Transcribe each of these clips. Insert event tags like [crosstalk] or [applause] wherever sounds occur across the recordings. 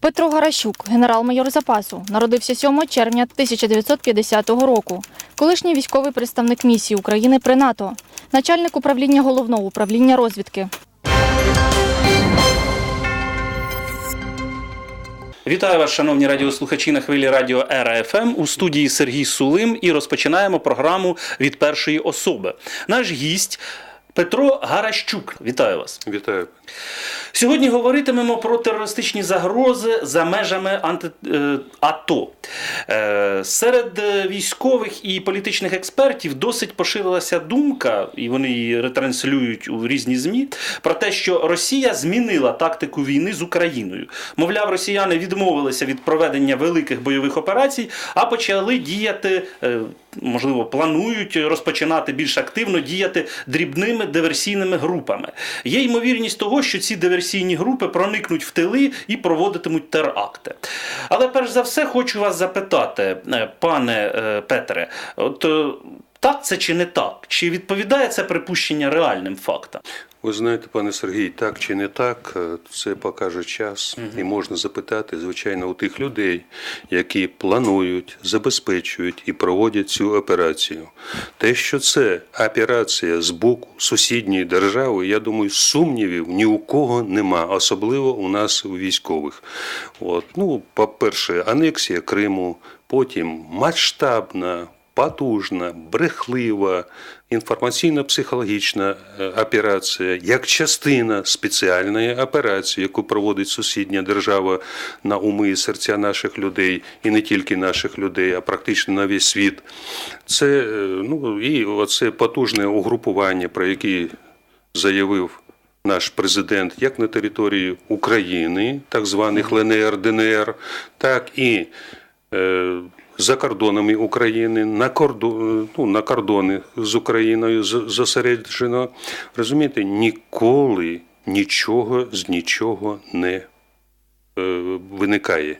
Петро Гаращук, генерал-майор запасу, народився 7 червня 1950 року. Колишній військовий представник місії України при НАТО, начальник управління головного управління розвідки. Вітаю вас, шановні радіослухачі на хвилі радіо Ера ФМ у студії Сергій Сулим і розпочинаємо програму від першої особи. Наш гість Петро Гаращук. Вітаю вас. Вітаю. Сьогодні говоритимемо про терористичні загрози за межами анти... е, АТО. Е, Серед військових і політичних експертів досить поширилася думка, і вони її ретранслюють у різні ЗМІ, про те, що Росія змінила тактику війни з Україною. Мовляв, росіяни відмовилися від проведення великих бойових операцій, а почали діяти. е, Можливо, планують розпочинати більш активно діяти дрібними диверсійними групами. Є ймовірність того, що ці диверсійні групи проникнуть в тили і проводитимуть теракти. Але перш за все хочу вас запитати, е, пане е, Петре, от е, так це чи не так? Чи відповідає це припущення реальним фактам? Ви знаєте, пане Сергій, так чи не так, е, це покаже час, і можна запитати, звичайно, у тих людей, які планують, забезпечують і проводять цю операцію. Те, що це операція з боку сусідньої держави, я думаю, сумнівів ні у кого нема, особливо у нас у військових. От. Ну, по-перше, анексія Криму, потім масштабна. Потужна, брехлива, інформаційно-психологічна е, операція як частина спеціальної операції, яку проводить сусідня держава на уми і серця наших людей, і не тільки наших людей, а практично на весь світ. Це е, ну і оце потужне угрупування, про яке заявив. Наш президент як на території України, так званих ЛНР, ДНР, так і е, за кордонами України, на кордон, ну, на кордони з Україною зосереджено. Розумієте, ніколи нічого з нічого не е, виникає.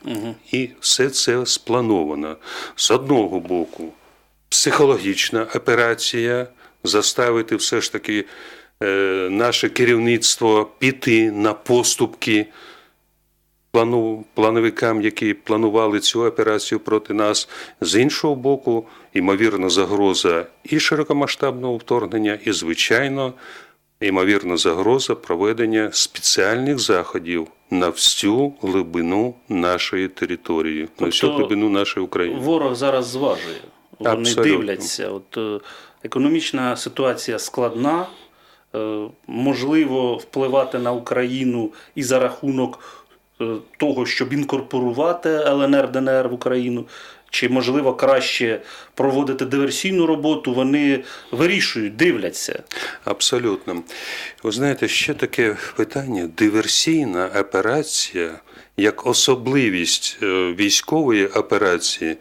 І все це сплановано. З одного боку, психологічна операція заставити все ж таки е, наше керівництво піти на поступки плану, плановикам, які планували цю операцію проти нас. З іншого боку, ймовірна загроза і широкомасштабного вторгнення, і, звичайно, ймовірна загроза проведення спеціальних заходів на всю глибину нашої території, на всю Тобто глибину нашої України. Ворог зараз зважує. Вони Абсолютно. дивляться. От е, економічна ситуація складна. е, Можливо, впливати на Україну і за рахунок того, щоб інкорпорувати ЛНР ДНР в Україну. Чи можливо краще проводити диверсійну роботу? Вони вирішують, дивляться. Абсолютно. Ви знаєте, ще таке питання: диверсійна операція як особливість е, військової операції.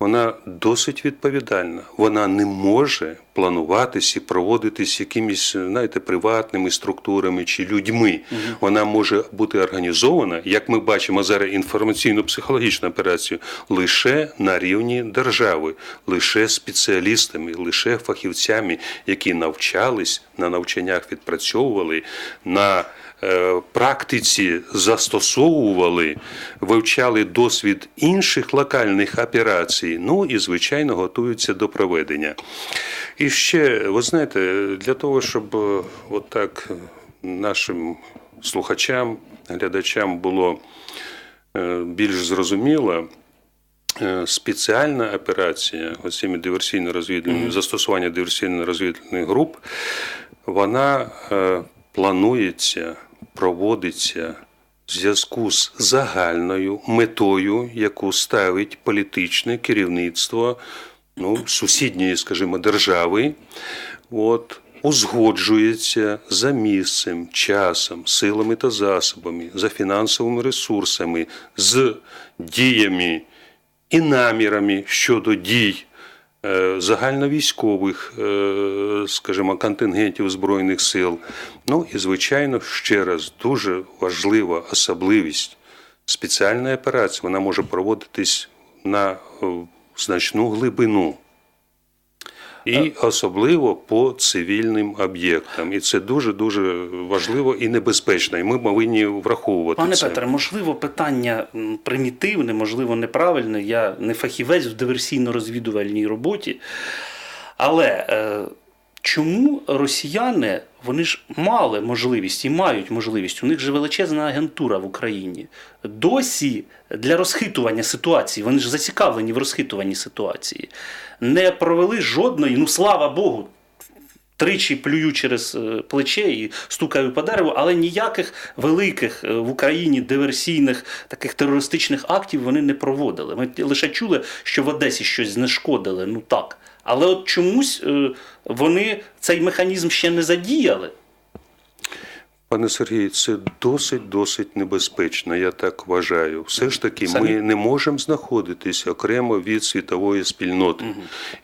Вона досить відповідальна. Вона не може плануватись і проводитись якимись, знаєте, приватними структурами чи людьми. Вона може бути організована, як ми бачимо зараз інформаційно-психологічну операцію, лише на рівні держави, лише спеціалістами, лише фахівцями, які навчались на навчаннях, відпрацьовували на практиці застосовували, вивчали досвід інших локальних операцій, ну і, звичайно, готуються до проведення. І ще, ви знаєте, для того, щоб е, отак е, нашим слухачам, глядачам було е, більш зрозуміло, е, спеціальна операція, оцими диверсійно-розвідувальними, застосування диверсійно-розвідувальних груп, вона е, планується, проводиться в зв'язку з загальною метою, яку ставить політичне керівництво ну, сусідньої, скажімо, держави. От, узгоджується за місцем, часом, силами та засобами, за фінансовими ресурсами, з діями і намірами щодо дій загальновійськових, е, скажімо, контингентів Збройних сил. Ну і, звичайно, ще раз дуже важлива особливість спеціальної операції. Вона може проводитись на е, значну глибину. І особливо по цивільним об'єктам. І це дуже дуже важливо і небезпечно. І ми повинні враховувати Пане це. Петре, можливо, питання примітивне, можливо, неправильне. Я не фахівець в диверсійно-розвідувальній роботі. Але е, чому росіяни вони ж мали можливість і мають можливість? У них же величезна агентура в Україні. Досі для розхитування ситуації, вони ж зацікавлені в розхитуванні ситуації, не провели жодної, ну слава Богу, тричі плюю через е, плече і стукаю по дереву, але ніяких великих е, в Україні диверсійних таких терористичних актів вони не проводили. Ми лише чули, що в Одесі щось знешкодили. Ну так. Але от чомусь е, вони цей механізм ще не задіяли. Пане Сергію, це досить досить небезпечно, я так вважаю. Все ж таки, Самі- ми не можемо знаходитись окремо від світової спільноти.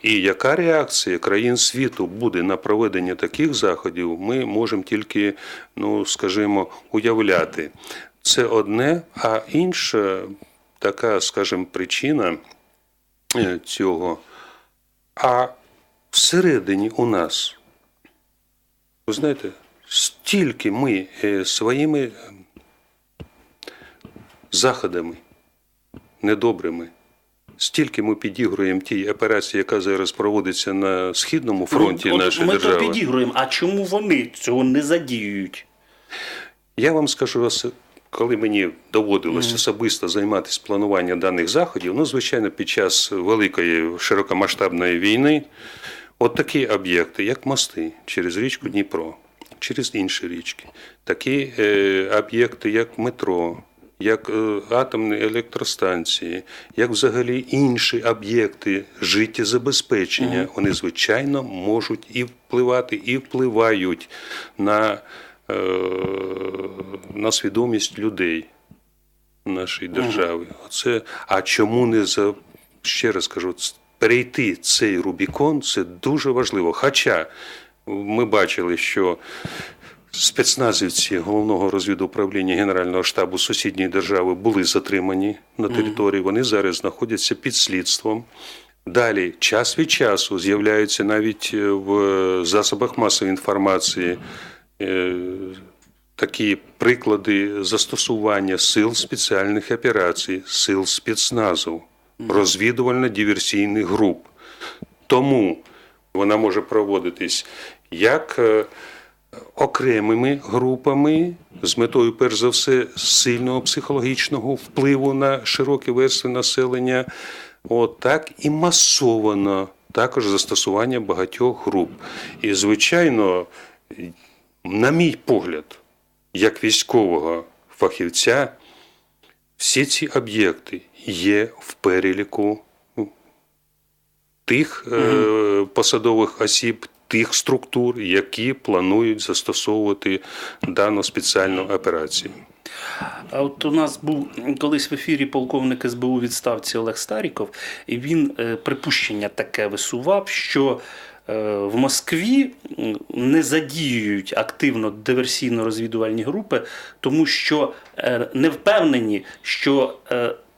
І яка реакція країн світу буде на проведення таких заходів, ми можемо тільки, ну скажімо, уявляти. Це одне, а інша така, скажімо, причина е, цього. А всередині у нас ви знаєте, стільки ми е, своїми е, заходами недобрими, стільки ми підігруємо тій операції, яка зараз проводиться на східному фронті Ну, нашої ми держави. то підігруємо. А чому вони цього не задіюють? Я вам скажу, ос- коли мені доводилось особисто займатися плануванням даних заходів, ну, звичайно, під час великої широкомасштабної війни, от такі об'єкти, як мости через річку Дніпро, через інші річки, такі е, об'єкти, як метро, як е, атомні електростанції, як взагалі інші об'єкти життєзабезпечення, вони, звичайно, можуть і впливати, і впливають на, е, на свідомість людей нашої держави. Оце, а чому не за ще раз кажу, перейти цей Рубікон це дуже важливо. Хоча ми бачили, що спецназівці головного розвідуправління Генерального штабу сусідньої держави були затримані на території. Вони зараз знаходяться під слідством. Далі, час від часу з'являються навіть е, в засобах масової інформації е, такі приклади застосування сил спеціальних операцій, сил спецназу, розвідувально-диверсійних груп. Тому вона може проводитись як е, окремими групами з метою, перш за все, сильного психологічного впливу на широкі верстви населення, от, так і масовано, також застосування багатьох груп. І, звичайно, на мій погляд, як військового фахівця, всі ці об'єкти є в переліку тих е, посадових осіб, тих структур, які планують застосовувати дану спеціальну операцію. А от у нас був колись в ефірі полковник СБУ відставці Олег Старіков, і він е, припущення таке висував, що е, в Москві не задіюють активно диверсійно-розвідувальні групи, тому що е, не впевнені, що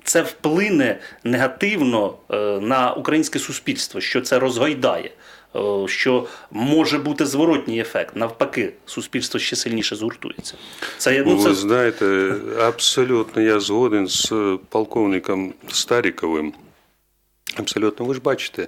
це вплине негативно е, на українське суспільство, що це розгойдає. е, Що може бути зворотній ефект, навпаки, суспільство ще сильніше згуртується. Це я- ну, Ви знаєте, абсолютно я згоден з е, полковником Старіковим. Абсолютно, ви ж бачите,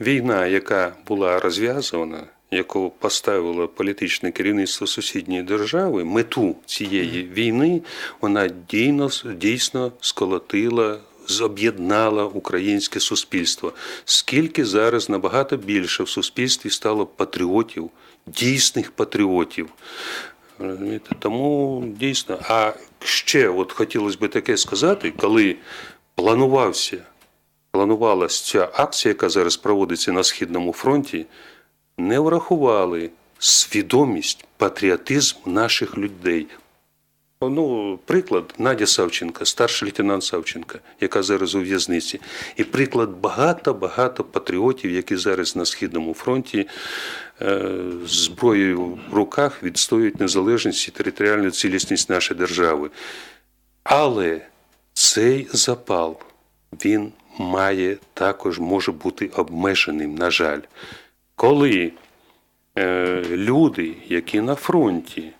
війна, яка була розв'язана, яку поставило політичне керівництво сусідньої держави, мету цієї війни, вона дійсно, дійсно сколотила. Зоб'єднала українське суспільство. Скільки зараз набагато більше в суспільстві стало патріотів, дійсних патріотів. Тому дійсно. А ще от хотілося б таке сказати, коли планувався, планувалася ця акція, яка зараз проводиться на Східному фронті, не врахували свідомість, патріотизм наших людей. Ну, приклад Надя Савченка, старший лейтенант Савченка, яка зараз у в'язниці. І приклад багато-багато патріотів, які зараз на Східному фронті е, з зброєю в руках відстоюють незалежність і територіальну цілісність нашої держави. Але цей запал він має також може бути обмеженим, на жаль. Коли е, люди, які на фронті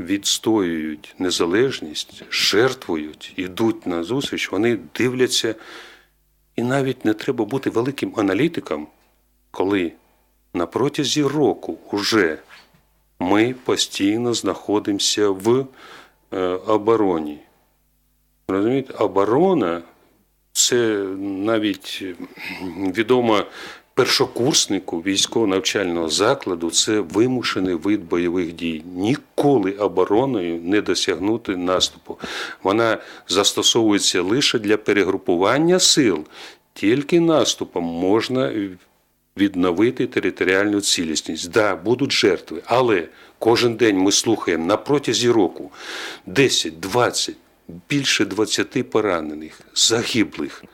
відстоюють незалежність, жертвують, йдуть на зустріч, вони дивляться, і навіть не треба бути великим аналітиком, коли на протязі року вже ми постійно знаходимося в е, обороні. Розумієте, оборона це навіть м, відомо першокурснику військово-навчального закладу, це вимушений вид бойових дій. Ніколи обороною не досягнути наступу. Вона застосовується лише для перегрупування сил. Тільки наступом можна відновити територіальну цілісність. Да, будуть жертви, але кожен день ми слухаємо на протязі року 10, 20, більше 20 поранених, загиблих.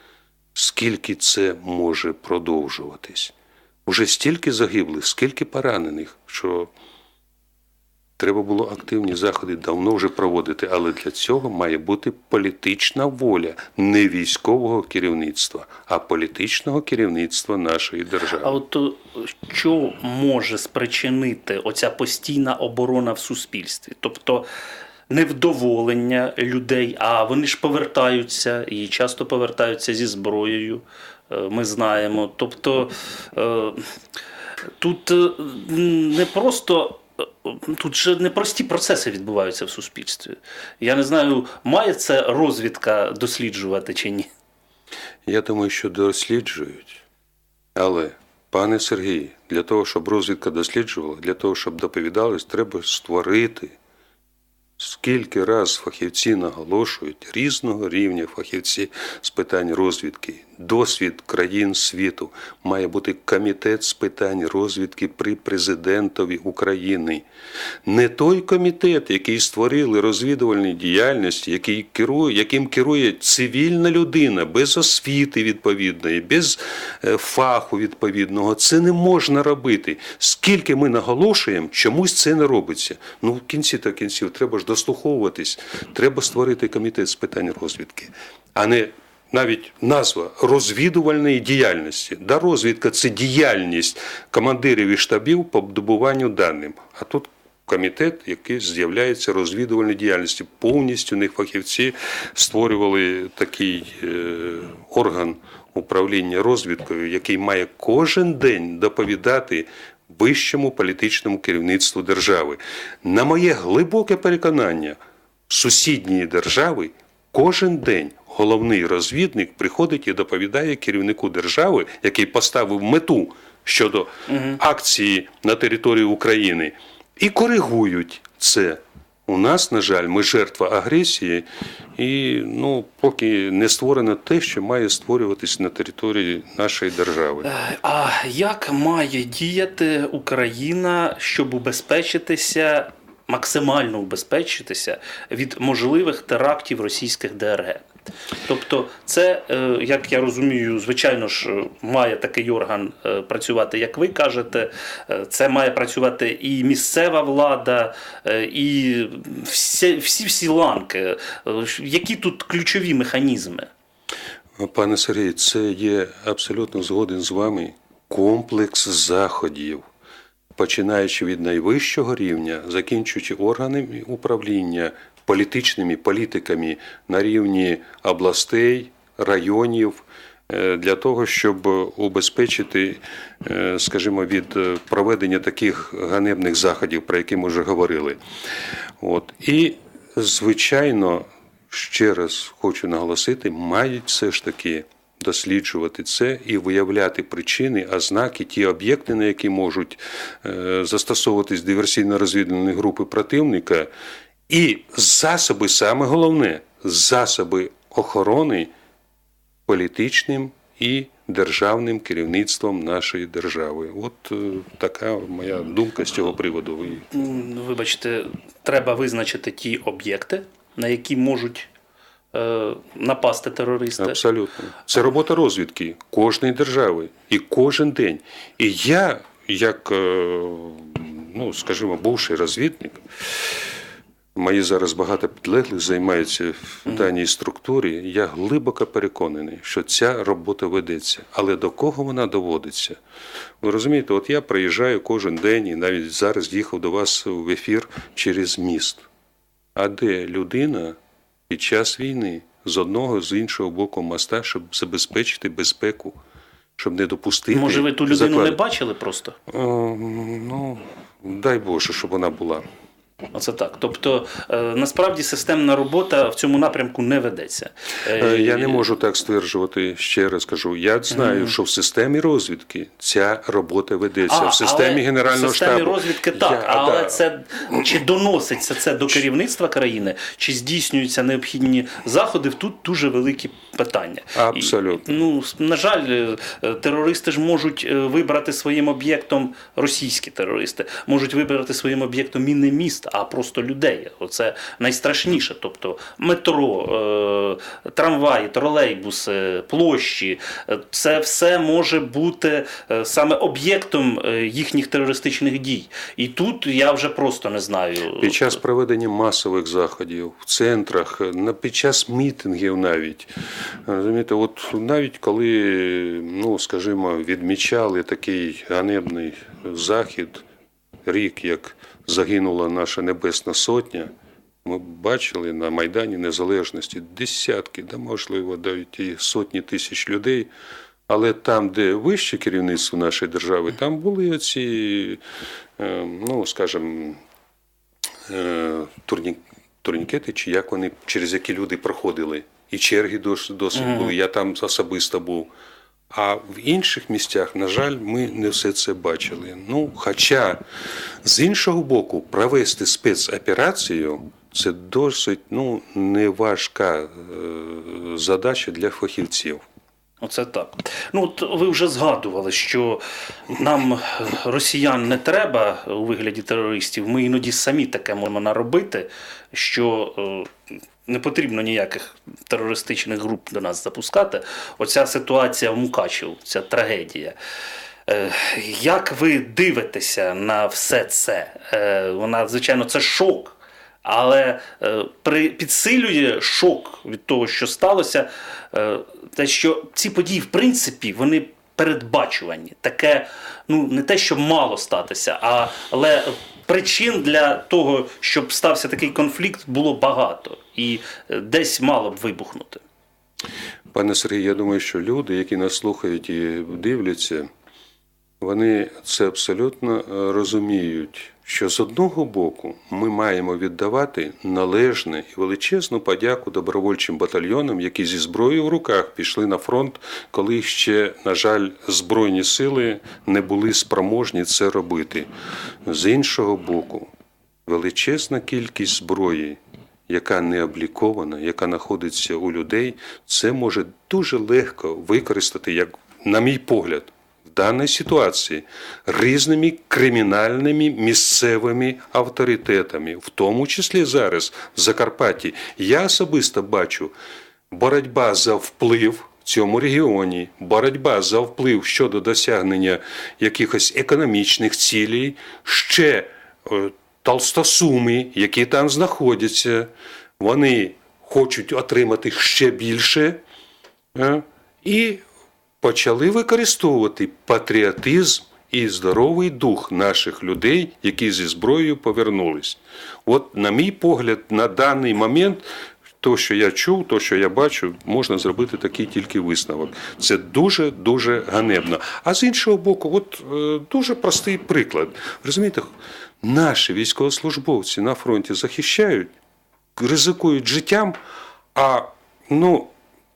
Скільки це може продовжуватись? Уже стільки загиблих, скільки поранених, що треба було активні заходи давно вже проводити, але для цього має бути політична воля не військового керівництва, а політичного керівництва нашої держави. А от е, що може спричинити оця постійна оборона в суспільстві? Тобто невдоволення людей, а вони ж повертаються і часто повертаються зі зброєю. е, Ми знаємо. Тобто е, тут е, не просто. Тут же непрості процеси відбуваються в суспільстві. Я не знаю, має це розвідка досліджувати чи ні. Я думаю, що досліджують. Але, пане Сергій, для того, щоб розвідка досліджувала, для того, щоб доповідалось, треба створити. Скільки раз фахівці наголошують різного рівня фахівці з питань розвідки, досвід країн світу, має бути комітет з питань розвідки при президентові України. Не той комітет, який створили розвідувальні діяльності, який керує, яким керує цивільна людина без освіти відповідної, без е, фаху відповідного. Це не можна робити. Скільки ми наголошуємо, чомусь це не робиться. Ну, в кінці та кінців треба ж дослуховуватись, треба створити комітет з питань розвідки, а не навіть назва розвідувальної діяльності. Да, розвідка це діяльність командирів і штабів по добуванню даним. А тут комітет, який з'являється розвідувальною діяльністю. Повністю них фахівці створювали такий е, орган управління розвідкою, який має кожен день доповідати вищому політичному керівництву держави. На моє глибоке переконання, сусідньої держави кожен день головний розвідник приходить і доповідає керівнику держави, який поставив мету щодо акції на території України, і коригують це. У нас, на жаль, ми жертва агресії, і ну, поки не створено те, що має створюватись на території нашої держави. Е, А як має діяти Україна, щоб убезпечитися, максимально убезпечитися від можливих терактів російських ДРГ? Тобто, це, е, як я розумію, звичайно ж, має такий орган е, працювати, як ви кажете. Е, Це має працювати і місцева влада, і всі всі, всі ланки. Які тут ключові механізми? Пане Сергій, це є абсолютно згоден з вами комплекс заходів, починаючи від найвищого рівня, закінчуючи органами управління, політичними політиками на рівні областей, районів. е, Для того, щоб убезпечити, е, скажімо, від е, проведення таких ганебних заходів, про які ми вже говорили. От. І, звичайно, ще раз хочу наголосити, мають все ж таки досліджувати це і виявляти причини, ознаки, ті об'єкти, на які можуть застосовуватись диверсійно-розвідувальні групи противника, і засоби, саме головне, засоби охорони політичним і державним керівництвом нашої держави. От е, така моя думка з цього приводу. Вибачте, треба визначити ті об'єкти, на які можуть е, напасти терористи. Абсолютно. Це робота розвідки кожної держави і кожен день. І я, як, е, ну, скажімо, бувший розвідник, Мої зараз багато підлеглих займаються в даній структурі. Я глибоко переконаний, що ця робота ведеться. Але до кого вона доводиться? Ви розумієте, от я приїжджаю кожен день і навіть зараз їхав до вас в ефір через міст. А де людина під час війни з одного з іншого боку моста, щоб забезпечити безпеку, щоб не допустити. Може, ви ту людину заклад- не бачили просто? Е, Ну, дай Боже, щоб вона була. Оце так. Тобто, е, насправді системна робота в цьому напрямку не ведеться. Е, Я не можу так стверджувати. Ще раз кажу. Я знаю, що в системі розвідки ця робота ведеться. А, в системі але Генерального в системі штабу. розвідки так, Я- але да. це чи доноситься це до керівництва країни, чи здійснюються необхідні заходи? Тут дуже великі питання. Абсолютно. І, ну на жаль, е, терористи ж можуть е, вибрати своїм об'єктом російські терористи, можуть вибрати своїм об'єктом і не міст, а просто людей. Оце найстрашніше. Тобто метро, е, трамваї, тролейбуси, площі, це все може бути саме об'єктом їхніх терористичних дій. І тут я вже просто не знаю. Під час проведення масових заходів в центрах, на під час мітингів навіть розумієте, от навіть коли, ну скажімо, відмічали такий ганебний захід, рік, як загинула наша Небесна Сотня. Ми бачили на Майдані Незалежності десятки, да, можливо, навіть і сотні тисяч людей. Але там, де вище керівництво нашої держави, там були оці, е, ну, скажімо, е, турні, турнікети, чи як вони, через які люди проходили. І черги досить, були. Я там особисто був. А в інших місцях, на жаль, ми не все це бачили. Ну, хоча, з іншого боку, провести спецоперацію це досить ну, неважка е, задача для фахівців. Оце так. Ну от ви вже згадували, що нам е, росіян не треба у вигляді терористів. Ми іноді самі таке можемо наробити, що е, не потрібно ніяких терористичних груп до нас запускати. Оця ситуація в Мукачево, ця трагедія. Е, Як ви дивитеся на все це? Е, Вона, звичайно, це шок. Але е, підсилює шок від того, що сталося, те, що ці події, в принципі, вони передбачувані. Таке, ну не те, що мало статися, а, але причин для того, щоб стався такий конфлікт, було багато і е, десь мало б вибухнути. Пане Сергій, я думаю, що люди, які нас слухають і дивляться, вони це абсолютно е, розуміють, що з одного боку ми маємо віддавати належне і величезну подяку добровольчим батальйонам, які зі зброєю в руках пішли на фронт, коли ще, на жаль, збройні сили не були спроможні це робити. З іншого боку, величезна кількість зброї, яка не облікована, яка знаходиться у людей, це може дуже легко використати, як, на мій погляд, в даній ситуації різними кримінальними місцевими авторитетами, в тому числі зараз в Закарпатті. Я особисто бачу боротьба за вплив. В цьому регіоні боротьба за вплив щодо досягнення якихось економічних цілей, ще е, толстосуми, які там знаходяться, вони хочуть отримати ще більше е, і почали використовувати патріотизм і здоровий дух наших людей, які зі зброєю повернулись. От, на мій погляд, на даний момент. То, що я чув, то, що я бачу, можна зробити такий тільки висновок. Це дуже дуже ганебно. А з іншого боку, от е, дуже простий приклад. Розумієте, наші військовослужбовці на фронті захищають, ризикують життям, а ну,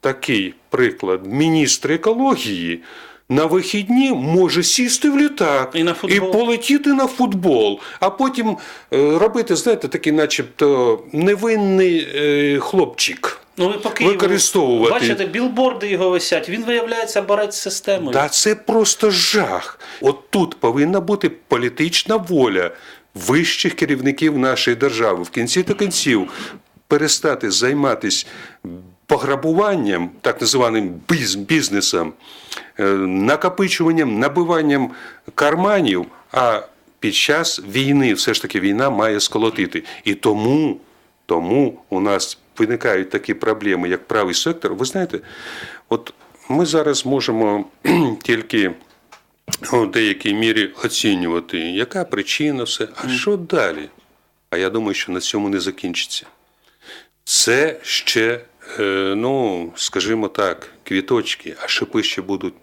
такий приклад, міністр екології. На вихідні може сісти в літак І на футбол. полетіти на футбол, а потім е, робити, знаєте, такий, начебто, невинний е, хлопчик. Ну, ви поки Використовувати. бачите, білборди його висять. Він виявляється борець з системою. Та це просто жах. От тут повинна бути політична воля вищих керівників нашої держави. В кінці та кінців перестати займатися пограбуванням, так називаним біз- бізнесом, е, накопичуванням, набиванням карманів. А під час війни все ж таки війна має сколотити. І тому Тому у нас виникають такі проблеми, як правий сектор. Ви знаєте, от ми зараз можемо [clears throat] тільки у деякій мірі оцінювати, яка причина, все. А що далі? А я думаю, що на цьому не закінчиться. Це ще, ну, скажімо так, квіточки, а шипи ще будуть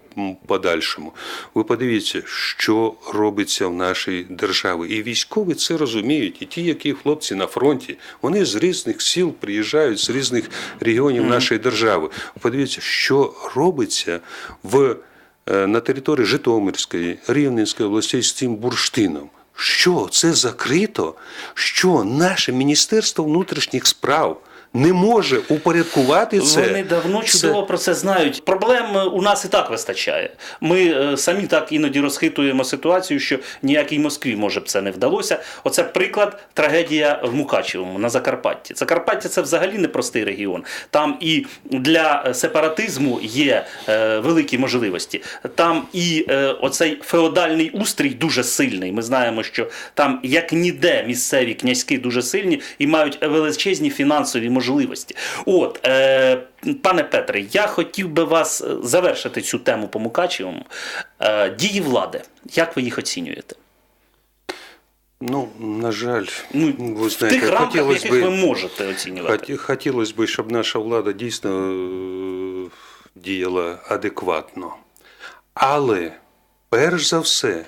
подальшому. Ви подивіться, що робиться в нашій державі. І військові це розуміють. І ті, які хлопці на фронті, вони з різних сіл приїжджають, з різних регіонів нашої держави. Подивіться, що робиться в, е, на території Житомирської, Рівненської областей з цим бурштином. Що це закрито? Що наше Міністерство внутрішніх справ не може упорядкувати це? Вони давно Це- чудово про це знають. Проблем е, у нас і так вистачає. Ми е, самі так іноді розхитуємо ситуацію, що ніякій Москві може б це не вдалося. Оце приклад трагедія в Мукачевому на Закарпатті. Закарпаття це взагалі непростий регіон. Там і для е, сепаратизму є великі можливості. Там і оцей феодальний устрій дуже сильний. Ми знаємо, що там як ніде місцеві князьки дуже сильні і мають величезні фінансові можливості. От, е, пане Петре, я хотів би вас е, завершити цю тему по Мукачевому. Е, дії влади. Як ви їх оцінюєте? Ну, на жаль, Ну, ви в тих рамках, хотілося яких ви можете оцінювати. хотілося б, щоб наша влада дійсно е, діяла адекватно. Але, перш за все,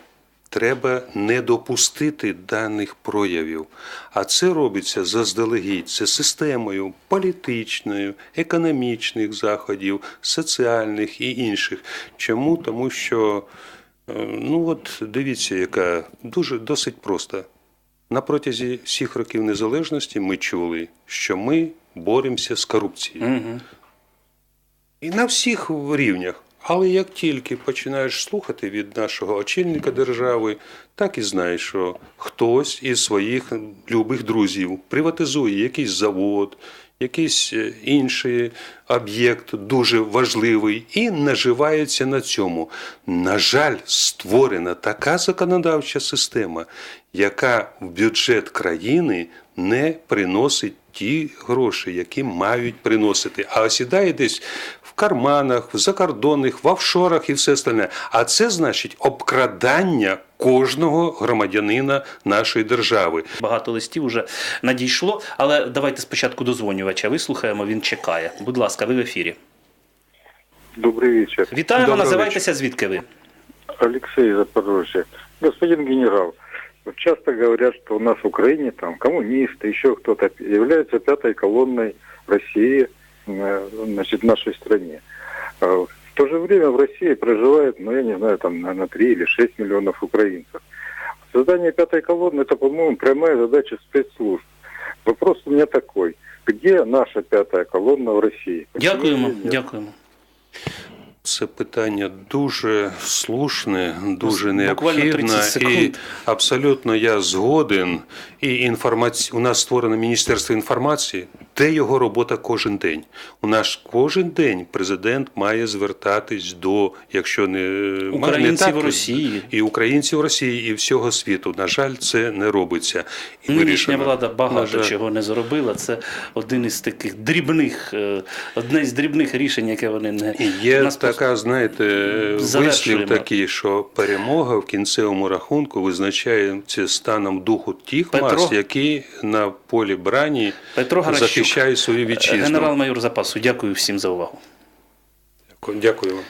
треба не допустити даних проявів. А це робиться заздалегідь. Це системою політичною, економічних заходів, соціальних і інших. Чому? Тому що, е, ну от дивіться, яка дуже досить проста. На протязі всіх років незалежності ми чули, що ми боремося з корупцією. Угу. І на всіх рівнях. Але як тільки починаєш слухати від нашого очільника держави, так і знаєш, що хтось із своїх любих друзів приватизує якийсь завод, якийсь е, інший об'єкт дуже важливий і наживається на цьому. На жаль, створена така законодавча система, яка в бюджет країни не приносить ті гроші, які мають приносити, а осідає десь карманах, в закордонних, в офшорах і все остальне. А це значить обкрадання кожного громадянина нашої держави. Багато листів вже надійшло, але давайте спочатку дозвонювача вислухаємо, він чекає. Будь ласка, ви в ефірі. Добрый вечер. Вітаємо, Доброго називайтеся, звідки ви? Алексей Запорожье. Господин генерал, вот часто говорят, что у нас в Украине там коммунисты, еще кто-то являются пятой колонной России, э, значит, в нашей стране. А В то же время в России проживает, ну, я не знаю, там, наверное, 3 или 6 миллионов украинцев. Создание пятой колонны – это, по-моему, прямая задача спецслужб. Вопрос у меня такой. Где наша пятая колонна в России? Дякуємо, дякуємо. Це питання дуже слушне, дуже необхідне. І абсолютно я згоден. І інформаці... у нас створено Міністерство інформації, де його робота кожен день. У нас кожен день президент має звертатись до, якщо не Українців так, Росії. і українців Росії, і всього світу. На жаль, це не робиться. І Нинішня вирішено. влада багато жаль. чого не зробила. Це один із таких дрібних, е, одне з дрібних рішень, яке вони не Є Нас така, знаєте, вислів такий, що перемога в кінцевому рахунку визначається станом духу тих Петро. мас, які на полі брані Петро захищають свою вітчизну. генерал-майор запасу. Дякую всім за увагу. Дякую вам.